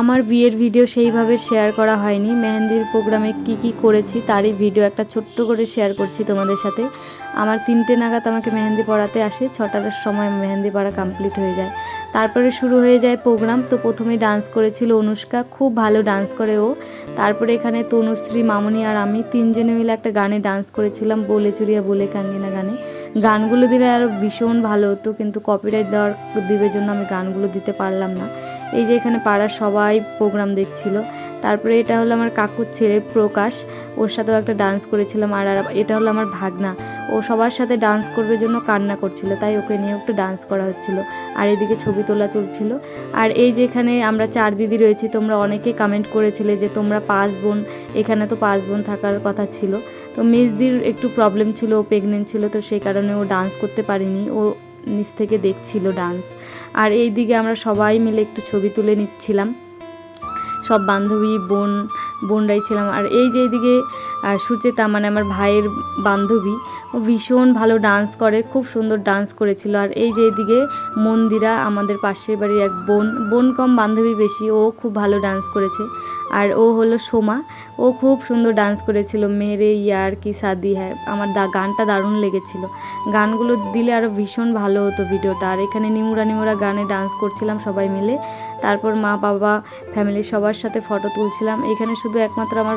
আমার বিয়ের ভিডিও সেইভাবে শেয়ার করা হয়নি। মেহেন্দির প্রোগ্রামে কি কি করেছি তারই ভিডিও একটা ছোট্ট করে শেয়ার করছি তোমাদের সাথে। আমার তিনটে নাগাদ আমাকে মেহেন্দি পড়াতে আসে, ছটার সময় মেহেন্দি পড়া কমপ্লিট হয়ে যায়। তারপরে শুরু হয়ে যায় প্রোগ্রাম তো প্রথমে ডান্স করেছিল অনুষ্কা, খুব ভালো ডান্স করে ও। তারপরে এখানে তনুশ্রী, মামনি আর আমি তিনজনে মিলে একটা গানে ডান্স করেছিলাম, বলে চুরিয়া বলে কাঙ্গিনা গানে। গানগুলো দিলে আরও ভীষণ ভালো হতো, কিন্তু কপিরাইট দেওয়ার দিবের জন্য আমি গানগুলো দিতে পারলাম না। এই যে এখানে পাড়ার সবাই প্রোগ্রাম দেখছিল। তারপরে এটা হলো আমার কাকুর ছেলে প্রকাশ, ওর সাথেও একটা ডান্স করেছিলাম আর আর এটা হলো আমার ভাগনা। ও সবার সাথে ডান্স করবে জন্য কান্না করছিল, তাই ওকে নিয়ে একটু ডান্স করা হচ্ছিল। আর এদিকে ছবি তোলা চলছিল। আর এই যে এখানে আমরা চার দিদি রয়েছি, তোমরা অনেকে কমেন্ট করেছিলে যে তোমরা পাঁচ বোন, এখানে তো পাঁচ বোন থাকার কথা ছিল। তো মেজদির একটু প্রবলেম ছিল, ও প্রেগনেন্ট ছিল, তো সেই কারণে ও ডান্স করতে পারিনি। ও নিচ থেকে দেখছিল ডান্স আর এই দিকে আমরা সবাই মিলে একটু ছবি তুলে নিচ্ছিলাম। সব বান্ধবী, বোন, বোনরাই ছিলাম। আর এই যে এইদিকে সুচেতা মানে আমার ভাইয়ের বান্ধবী, ও ভীষণ ভালো ডান্স করে, খুব সুন্দর ডান্স করেছিল। আর এই যে এদিকে মন্দিরা, আমাদের পাশের বাড়ির এক বোন। বোন কম, বান্ধবী বেশি, ও খুব ভালো ডান্স করেছে। আর ও হলো সোমা। ও খুব সুন্দর ডান্স করেছিল, মেরে ইয়ার কি সাদি হ্যাঁ আমার দা গানটা দারুণ লেগেছিল। গানগুলো দিলে আরও ভীষণ ভালো হতো ভিডিওটা আর এখানে নিমুরা নিমুরা গানে ডান্স করছিলাম সবাই মিলে। তারপর মা, বাবা ফ্যামিলির সবার সাথে ফটো তুলছিলাম। এখানে শুধু একমাত্র আমার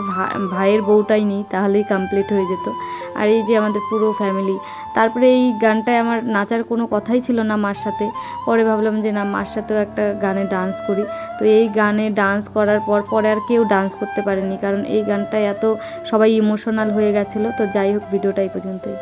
ভাইয়ের বউটাই নেই, তাহলেই কমপ্লিট হয়ে যেত। আর এই যে আমাদের পুরো ফ্যামিলি তারপরে এই গানটায় আমার নাচার কোনো কথাই ছিল না মার সাথে। পরে ভাবলাম যে না, মার সাথেও একটা গানে ডান্স করি। তো এই গানে ডান্স করার পর, পরে আর কেউ ডান্স করতে পারেনি। কারণ এই গানটা এত সবাই ইমোশনাল হয়ে গেছিল। তো যাই হোক ভিডিওটা এই পর্যন্তই।